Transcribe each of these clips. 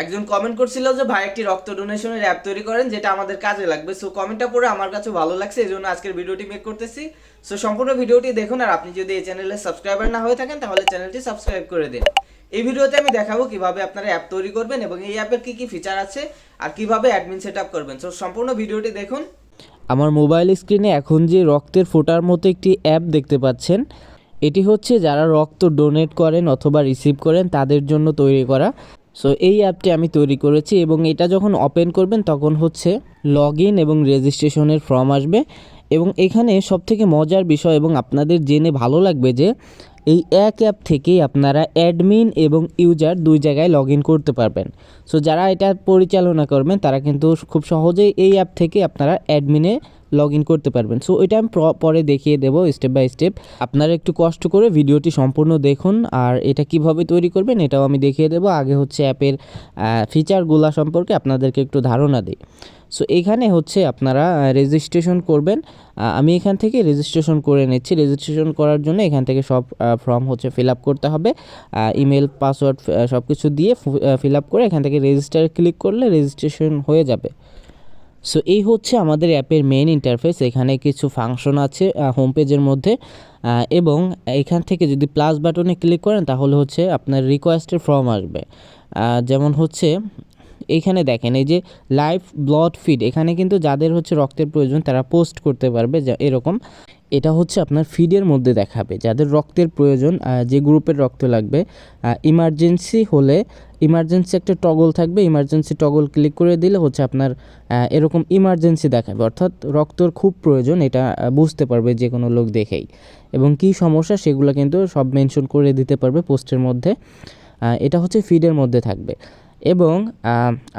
একজন কমেন্ট করছিল যে, ভাই, একটি রক্ত ডোনেশনের অ্যাপ তৈরি করেন, যেটা আমাদের কাজে লাগবে। সো কমেন্টটা পড়ে আমার কাছে ভালো লাগছে, এই জন্য আজকের ভিডিওটি মেক করতেছি। সো সম্পূর্ণ ভিডিওটি দেখুন, আর আপনি যদি এই চ্যানেলে সাবস্ক্রাইবার না হয়ে থাকেন, তাহলে চ্যানেলটি সাবস্ক্রাইব করে দিন। এই ভিডিওতে আমি দেখাবো কীভাবে আপনারা অ্যাপ তৈরি করবেন এবং এই অ্যাপের কি কি ফিচার আছে, আর কীভাবে অ্যাডমিন সেট করবেন। সো সম্পূর্ণ ভিডিওটি দেখুন। আমার মোবাইল স্ক্রিনে এখন যে রক্তের ফোটার মতো একটি অ্যাপ দেখতে পাচ্ছেন, এটি হচ্ছে যারা রক্ত ডোনেট করেন অথবা রিসিভ করেন, তাদের জন্য তৈরি করা। সো এই অ্যাপটি আমি তৈরি করেছি এবং এটা যখন ওপেন করবেন তখন হচ্ছে লগ ইন এবং রেজিস্ট্রেশনের ফর্ম আসবে এবং এখানে সবথেকে মজার বিষয় এবং আপনাদের জেনে ভালো লাগবে যে এই এক অ্যাপ থেকেই আপনারা অ্যাডমিন এবং ইউজার দুই জায়গায় লগ ইন করতে পারবেন। সো যারা এটা পরিচালনা করবেন তারা কিন্তু খুব সহজেই এই অ্যাপ থেকে আপনারা অ্যাডমিনে লগ ইন করতে পারবেন। সো এটা আমি পরে দেখিয়ে দেবো স্টেপ বাই স্টেপ আপনারা একটু কষ্ট করে ভিডিওটি সম্পূর্ণ দেখুন আর এটা কীভাবে তৈরি করবেন এটাও আমি দেখিয়ে দেবো। আগে হচ্ছে অ্যাপের ফিচারগুলো সম্পর্কে আপনাদেরকে একটু ধারণা দিই। সো এখানে হচ্ছে আপনারা রেজিস্ট্রেশন করবেন। আমি এখান থেকে রেজিস্ট্রেশন করে নিচ্ছি। রেজিস্ট্রেশন করার জন্য এখান থেকে সব ফর্ম হচ্ছে ফিল আপ করতে হবে। ইমেল পাসওয়ার্ড সব কিছু দিয়ে ফিল আপ করে এখান থেকে রেজিস্টার ক্লিক করলে রেজিস্ট্রেশন হয়ে যাবে। সো এই হচ্ছে আমাদের অ্যাপের মেন ইন্টারফেস এখানে কিছু ফাংশন আছে হোম পেজের মধ্যে। এবং এখান থেকে যদি প্লাস বাটনে ক্লিক করেন, তাহলে হচ্ছে আপনার রিকোয়েস্টের ফর্ম আসবে। যেমন হচ্ছে এইখানে দেখেন, এই যে লাইভ ব্লড ফিড এখানে কিন্তু যাদের হচ্ছে রক্তের প্রয়োজন, তারা পোস্ট করতে পারবে এরকম। এটা হচ্ছে আপনার ফিডের মধ্যে দেখাবে। যাদের রক্তের প্রয়োজন যে গ্রুপের রক্ত লাগবে ইমার্জেন্সি হলে ইমার্জেন্সি একটা টগল থাকবে ইমার্জেন্সি টগল ক্লিক করে দিলে হচ্ছে আপনার এরকম ইমার্জেন্সি দেখাবে। অর্থাৎ রক্তর খুব প্রয়োজন, এটা বুঝতে পারবে যে কোনো লোক দেখেই। এবং কী সমস্যা, সেগুলো কিন্তু সব মেনশন করে দিতে পারবে পোস্টের মধ্যে। এটা হচ্ছে ফিডের মধ্যে থাকবে। এবং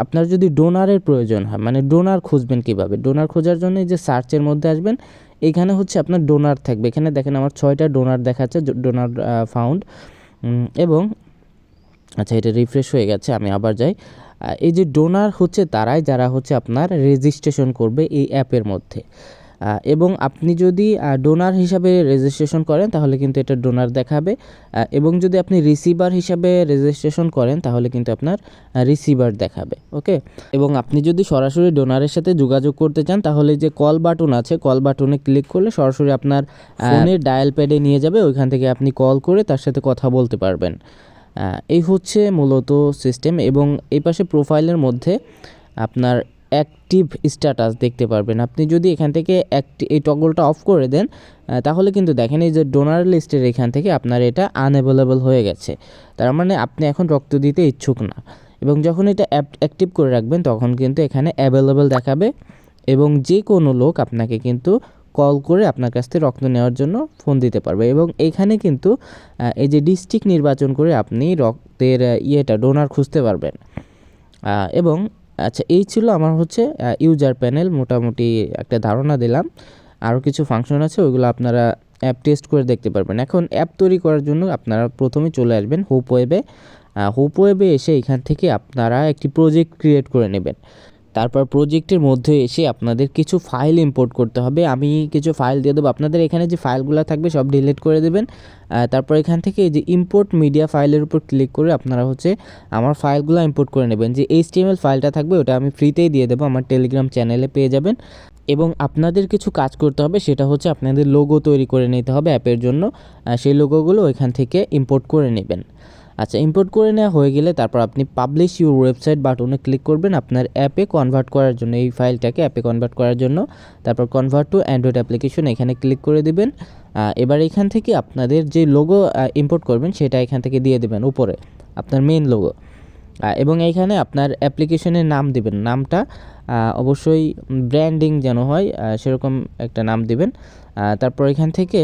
আপনার যদি ডোনারের প্রয়োজন হয় মানে ডোনার খুঁজবেন কীভাবে? ডোনার খোঁজার জন্য যে সার্চের মধ্যে আসবেন এখানে হচ্ছে আপনার ডোনার থাকবে। এখানে দেখেন আমার ছয়টা ডোনার দেখাচ্ছে ডোনার ফাউন্ড এবং আচ্ছা এটা রিফ্রেশ হয়ে গেছে, আমি আবার যাই। এই যে ডোনার হচ্ছে তারাই, যারা হচ্ছে আপনার রেজিস্ট্রেশন করবে এই অ্যাপের মধ্যে। এবং আপনি যদি ডোনার হিসাবে রেজিস্ট্রেশন করেন, তাহলে কিন্তু এটা ডোনার দেখাবে। এবং যদি আপনি রিসিভার হিসাবে রেজিস্ট্রেশন করেন, তাহলে কিন্তু আপনার রিসিভার দেখাবে ওকে এবং আপনি যদি সরাসরি ডোনারের সাথে যোগাযোগ করতে চান, তাহলে যে কল বাটন আছে কল বাটনে ক্লিক করলে সরাসরি আপনার ফোনের ডায়াল প্যাডে নিয়ে যাবে। ওইখান থেকে আপনি কল করে তার সাথে কথা বলতে পারবেন। এই হচ্ছে মূলত সিস্টেম এবং এই পাশে প্রোফাইলের মধ্যে আপনার অ্যাক্টিভ স্ট্যাটাস দেখতে পারবেন। আপনি যদি এখান থেকে অ্যাক্টি এই টগলটা অফ করে দেন তাহলে কিন্তু দেখেন এই যে ডোনার লিস্টের এখান থেকে আপনার এটা আনঅ্যাভেলেবল হয়ে গেছে। তার মানে আপনি এখন রক্ত দিতে ইচ্ছুক না। এবং যখন এটা অ্যাক্টিভ করে রাখবেন, তখন কিন্তু এখানে অ্যাভেলেবল দেখাবে এবং যে কোনো লোক আপনাকে কিন্তু কল করে আপনার কাছ থেকে রক্ত নেওয়ার জন্য ফোন দিতে পারবে। এবং এখানে কিন্তু এই যে ডিস্ট্রিক্ট নির্বাচন করে আপনি রক্তের ইয়েটা ডোনার খুঁজতে পারবেন। এবং আচ্ছা এই ছিল আমার হচ্ছে ইউজার প্যানেল মোটামুটি একটা ধারণা দিলাম। আরও কিছু ফাংশন আছে, ওইগুলো আপনারা অ্যাপ টেস্ট করে দেখতে পারবেন। এখন অ্যাপ তৈরি করার জন্য আপনারা প্রথমে চলে আসবেন হোপ ওয়েবে হোপ ওয়েবে এসে এখান থেকে আপনারা একটি প্রজেক্ট ক্রিয়েট করে নেবেন। তারপর প্রজেক্টের মধ্যে এসে আপনাদের কিছু ফাইল ইম্পোর্ট করতে হবে। আমি কিছু ফাইল দিয়ে দেবো। আপনাদের এখানে যে ফাইলগুলো থাকবে, সব ডিলিট করে দেবেন। তারপর এখান থেকে যে ইম্পোর্ট মিডিয়া ফাইলের উপর ক্লিক করে আপনারা হচ্ছে আমার ফাইলগুলো ইম্পোর্ট করে নেবেন। যে এইচটিএমএল ফাইলটা থাকবে, ওটা আমি ফ্রিতেই দিয়ে দেবো। আমার টেলিগ্রাম চ্যানেলে পেয়ে যাবেন। এবং আপনাদের কিছু কাজ করতে হবে, সেটা হচ্ছে আপনাদের লোগো তৈরি করে নিতে হবে অ্যাপের জন্য। সেই লোগোগুলো ওইখান থেকে ইম্পোর্ট করে নেবেন। আচ্ছা ইম্পোর্ট করে নেওয়া হয়ে গেলে তারপর আপনি পাবলিশ ইউর ওয়েবসাইট বাটনে ক্লিক করবেন আপনার অ্যাপে কনভার্ট করার জন্য, এই ফাইলটাকে অ্যাপে কনভার্ট করার জন্য। তারপর কনভার্ট টু অ্যান্ড্রয়েড অ্যাপ্লিকেশন এখানে ক্লিক করে দিবেন। এবার এখান থেকে আপনাদের যে লোগো ইম্পোর্ট করবেন সেটা এখান থেকে দিয়ে দেবেন উপরে, আপনার মেন লোগো এবং এইখানে আপনার অ্যাপ্লিকেশনের নাম দিবেন। নামটা অবশ্যই ব্র্যান্ডিং যেন হয় সেরকম একটা নাম দিবেন। তারপর এখান থেকে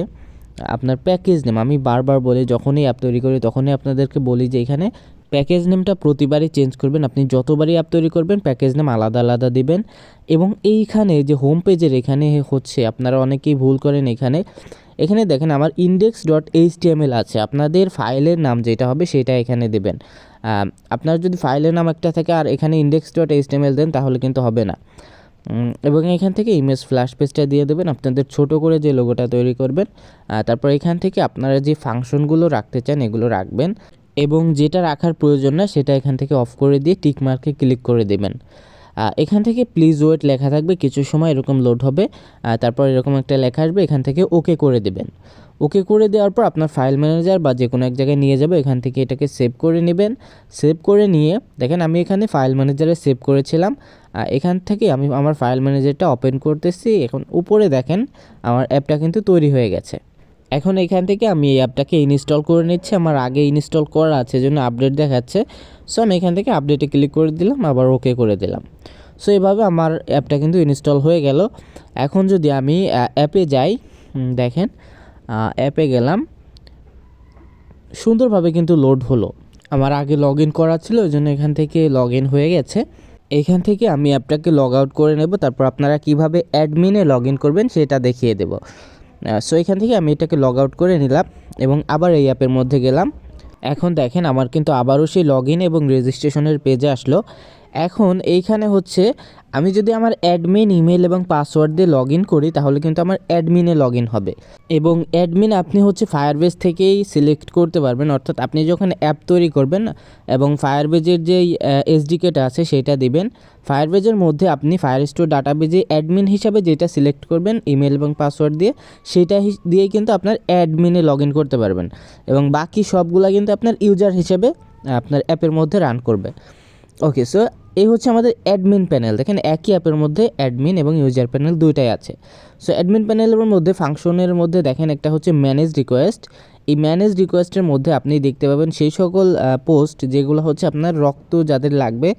আপনার প্যাকেজ নেম আমি বারবার বলি, যখনই অ্যাপ তৈরি করি, তখনই আপনাদেরকে বলি যে এখানে প্যাকেজ নেমটা প্রতিবারই চেঞ্জ করবেন। আপনি যতবারই অ্যাপ তৈরি করবেন প্যাকেজ নেম আলাদা আলাদা দিবেন। এবং এইখানে যে হোম পেজের এখানে হচ্ছে, আপনারা অনেকেই ভুল করেন এখানে। এখানে দেখেন আমার ইন্ডেক্স ডট এইচটিএমএল আছে। আপনাদের ফাইলের নাম যেটা হবে, সেটা এখানে দেবেন। আপনার যদি ফাইলের নাম একটা থাকে আর এখানে ইন্ডেক্স ডট এইচটিএমএল দেন, তাহলে কিন্তু হবে না। এবং এখান থেকে ইমেজ ফ্ল্যাশ পেজটা দিয়ে দেবেন। আপনাদের ছোট করে যে লোগোটা তৈরি করবেন তারপর এখান থেকে আপনারা যে ফাংশনগুলো রাখতে চান, এগুলো রাখবেন এবং যেটা রাখার প্রয়োজন না, সেটা এখান থেকে অফ করে দিয়ে টিক মার্কে ক্লিক করে দেবেন। এখান থেকে প্লিজ ওয়েট লেখা থাকবে, কিছু সময় এরকম লোড হবে তারপর এরকম একটা লেখা আসবে, এখান থেকে ওকে করে দেবেন। ওকে করে দেওয়ার পর আপনার ফাইল ম্যানেজার বা যে কোনো এক জায়গায় নিয়ে যাবে, এখান থেকে এটাকে সেভ করে নেবেন। সেভ করে নিয়ে, দেখেন আমি এখানে ফাইল ম্যানেজারে সেভ করেছিলাম। এখান থেকে আমি আমার ফাইল ম্যানেজারটা ওপেন করতেছি। এখন উপরে দেখেন, আমার অ্যাপটা কিন্তু তৈরি হয়ে গেছে। এখন এখান থেকে আমি এই অ্যাপটাকে ইনস্টল করে নিচ্ছি। আমার আগে ইনস্টল করা আছে জন্য আপডেট দেখাচ্ছে। সো আমি এখান থেকে আপডেটে ক্লিক করে দিলাম, আবার ওকে করে দিলাম। সো এভাবে আমার অ্যাপটা কিন্তু ইনস্টল হয়ে গেল। এখন যদি আমি অ্যাপে যাই দেখেন অ্যাপে গেলাম। সুন্দরভাবে কিন্তু লোড হলো। আমার আগে লগ ইন করা ছিল ওই জন্য এখান থেকে লগ ইন হয়ে গেছে। এখান থেকে আমি অ্যাপটাকে লগ আউট করে নেব, তারপর আপনারা কীভাবে অ্যাডমিনে লগ ইন করবেন সেটা দেখিয়ে দেব। সো এখান থেকে আমি এটাকে লগ আউট করে নিলাম এবং আবার এই অ্যাপের মধ্যে গেলাম। এখন দেখেন আমার কিন্তু আবারও সেই লগ ইন এবং রেজিস্ট্রেশনের পেজে আসলো। এখন এইখানে হচ্ছে, আমি যদি আমার অ্যাডমিন ইমেল এবং পাসওয়ার্ড দিয়ে লগ ইন করি, তাহলে কিন্তু আমার অ্যাডমিনে লগ ইন হবে। এবং অ্যাডমিন আপনি হচ্ছে ফায়ারবেস থেকেই সিলেক্ট করতে পারবেন, অর্থাৎ আপনি যখন অ্যাপ তৈরি করবেন, এবং ফায়ারবেজের যেই এসডিকেটা আছে, সেটা দিবেন। ফায়ারবেজের মধ্যে আপনি ফায়ার স্টোর ডাটাবেজে অ্যাডমিন হিসাবে যেটা সিলেক্ট করবেন ইমেল এবং পাসওয়ার্ড দিয়ে, সেটা দিয়েই কিন্তু আপনার অ্যাডমিনে লগ ইন করতে পারবেন। এবং বাকি সবগুলা কিন্তু আপনার ইউজার হিসেবে, আপনার অ্যাপের মধ্যে রান করবে। ওকে সো এই হচ্ছে আমাদের অ্যাডমিন প্যানেল দেখেন, একই অ্যাপের মধ্যে অ্যাডমিন এবং ইউজার প্যানেল দুইটাই আছে। সো অ্যাডমিন প্যানেলের মধ্যে ফাংশনের মধ্যে দেখেন একটা হচ্ছে ম্যানেজ রিকোয়েস্ট এই ম্যানেজ রিকোয়েস্টের মধ্যে আপনি দেখতে পাবেন সেই সকল পোস্ট যেগুলো হচ্ছে আপনার রক্ত যাদের লাগবে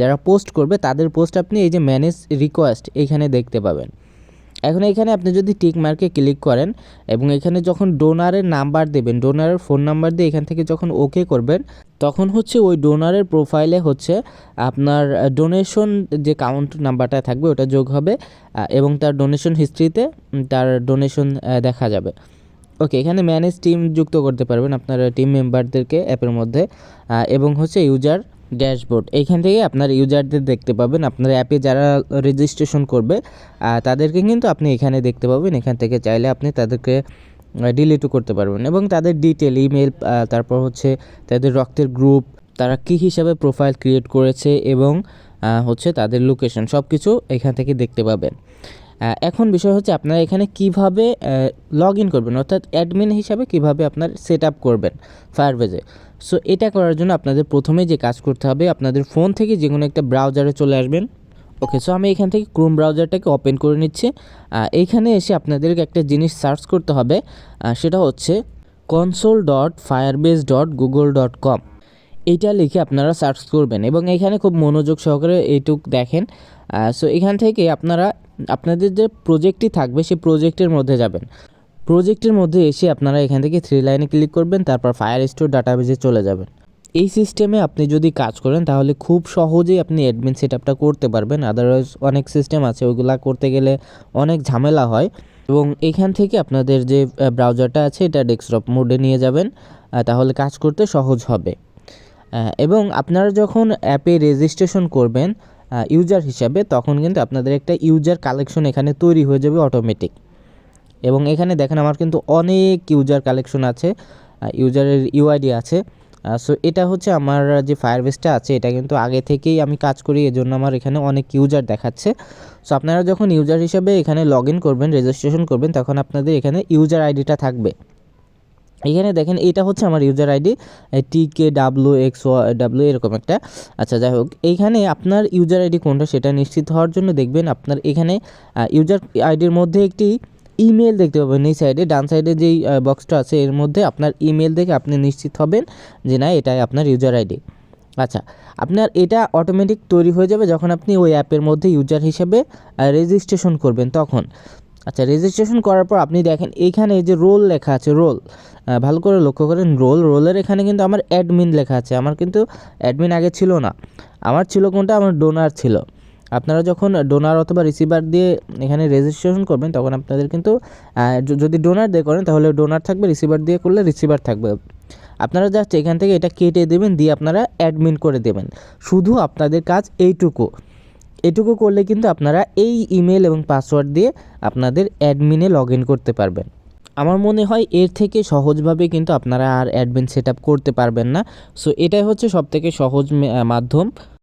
যারা পোস্ট করবে, তাদের পোস্ট আপনি এই যে ম্যানেজ রিকোয়েস্ট এখানে দেখতে পাবেন। এখন এখানে আপনি যদি টিক মার্কে ক্লিক করেন এবং এখানে যখন ডোনারের নাম্বার দেবেন ডোনারের ফোন নাম্বার দিয়ে এখান থেকে যখন ওকে করবেন, তখন হচ্ছে ওই ডোনারের প্রোফাইলে হচ্ছে আপনার ডোনেশন যে কাউন্ট নাম্বারটা থাকবে ওটা যোগ হবে এবং তার ডোনেশন হিস্ট্রিতে তার ডোনেশন দেখা যাবে। ওকে এখানে ম্যানেজ টিম যুক্ত করতে পারবেন আপনার টিম মেম্বারদেরকে অ্যাপের মধ্যে এবং হচ্ছে ইউজার ড্যাশবোর্ড। এইখান থেকে আপনার ইউজারদের দেখতে পাবেন। আপনার অ্যাপে যারা রেজিস্ট্রেশন করবে তাদেরকে কিন্তু আপনি এখানে দেখতে পাবেন। এখান থেকে চাইলে আপনি তাদেরকে ডিলিটও করতে পারবেন এবং তাদের ডিটেল ইমেল তারপর হচ্ছে তাদের রক্তের গ্রুপ, তারা কী হিসাবে প্রোফাইল ক্রিয়েট করেছে এবং হচ্ছে তাদের লোকেশন সব কিছু এখান থেকে দেখতে পাবেন। এখন বিষয় হচ্ছে আপনারা এখানে কীভাবে লগ ইন করবেন, অর্থাৎ অ্যাডমিন হিসাবে কীভাবে আপনার সেট আপ করবেন ফায়ারবেজে সো এটা করার জন্য আপনাদের প্রথমে যে কাজ করতে হবে, আপনাদের ফোন থেকে যে কোনো একটা ব্রাউজারে চলে আসবেন। ওকে সো আমি এখান থেকে ক্রোম ব্রাউজারটাকে ওপেন করে নিচ্ছি। এইখানে এসে আপনাদেরকে একটা জিনিস সার্চ করতে হবে সেটা হচ্ছে console dot Firebase dot Google dot com এইটা লিখে আপনারা সার্চ করবেন এবং এখানে খুব মনোযোগ সহকারে এইটুক দেখেন। সো এখান থেকে আপনারা আপনাদের যে প্রজেক্টটি থাকবে, সেই প্রজেক্টের মধ্যে যাবেন। প্রজেক্টের মধ্যে এসে আপনারা এখান থেকে থ্রি লাইনে ক্লিক করবেন, তারপর ফায়ার স্টোর ডাটাবেজে চলে যাবেন। এই সিস্টেমে আপনি যদি কাজ করেন, তাহলে খুব সহজেই আপনি অ্যাডমিন সেট আপটা করতে পারবেন। আদারওয়াইজ অনেক সিস্টেম আছে ওইগুলা করতে গেলে অনেক ঝামেলা হয়। এবং এখান থেকে আপনাদের যে ব্রাউজারটা আছে, এটা ডেস্কটপ মোডে নিয়ে যাবেন। তাহলে কাজ করতে সহজ হবে। এবং আপনারা যখন অ্যাপে রেজিস্ট্রেশন করবেন ইউজার হিসাবে, তখন কিন্তু আপনাদের একটা ইউজার কালেকশন এখানে তৈরি হয়ে যাবে অটোমেটিক এবং এখানে দেখেন আমার কিন্তু অনেক ইউজার কালেকশন আছে ইউজারের ইউআইডি আছে। সো এটা হচ্ছে আমার যে ফায়ারবেসটা আছে, এটা কিন্তু আগে থেকেই আমি কাজ করি, এজন্য আমার এখানে অনেক ইউজার দেখাচ্ছে। সো আপনারা যখন ইউজার হিসাবে এখানে লগ করবেন রেজিস্ট্রেশন করবেন, তখন আপনাদের এখানে ইউজার আইডিটা থাকবে। এখানে দেখেন এটা হচ্ছে আমার user ID T K W X W এরকম একটা। আচ্ছা যাই হোক, এইখানে আপনার ইউজার আইডি কোনটা সেটা নিশ্চিত হওয়ার জন্য দেখবেন আপনার এখানে ইউজার আইডির মধ্যে একটি ইমেল দেখতে পাবেন। এই সাইডে ডান সাইডে যেই বক্সটা আছে, এর মধ্যে আপনার ইমেল দেখে আপনি নিশ্চিত হবেন যে না, এটাই আপনার ইউজার আইডি আচ্ছা আপনার এটা অটোমেটিক তৈরি হয়ে যাবে যখন আপনি ওই অ্যাপের মধ্যে ইউজার হিসেবে রেজিস্ট্রেশন করবেন তখন। আচ্ছা রেজিস্ট্রেশন করার পর আপনি দেখেন এইখানে এই যে রোল লেখা আছে রোল ভালো করে লক্ষ্য করেন রোল রোলের এখানে কিন্তু আমার অ্যাডমিন লেখা আছে। আমার কিন্তু অ্যাডমিন আগে ছিল না। আমার ছিল কোনটা? আমার ডোনার ছিল। আপনারা যখন ডোনার অথবা রিসিভার দিয়ে এখানে রেজিস্ট্রেশন করবেন, তখন আপনাদের কিন্তু যদি ডোনার দিয়ে করেন, তাহলে ডোনার থাকবে রিসিভার দিয়ে করলে রিসিভার থাকবে। আপনারা জাস্ট এখান থেকে এটা কেটে দেবেন, দিয়ে আপনারা অ্যাডমিন করে দেবেন। শুধু আপনাদের কাজ এইটুকু। এটুকু করলে কিন্তু আপনারা এই ইমেল এবং পাসওয়ার্ড দিয়ে আপনাদের অ্যাডমিনে লগ ইন করতে পারবেন। আমার মনে হয় এর থেকে সহজভাবে কিন্তু আপনারা আর অ্যাডমিন সেট করতে পারবেন না। সো এটাই হচ্ছে সবথেকে সহজ মাধ্যম।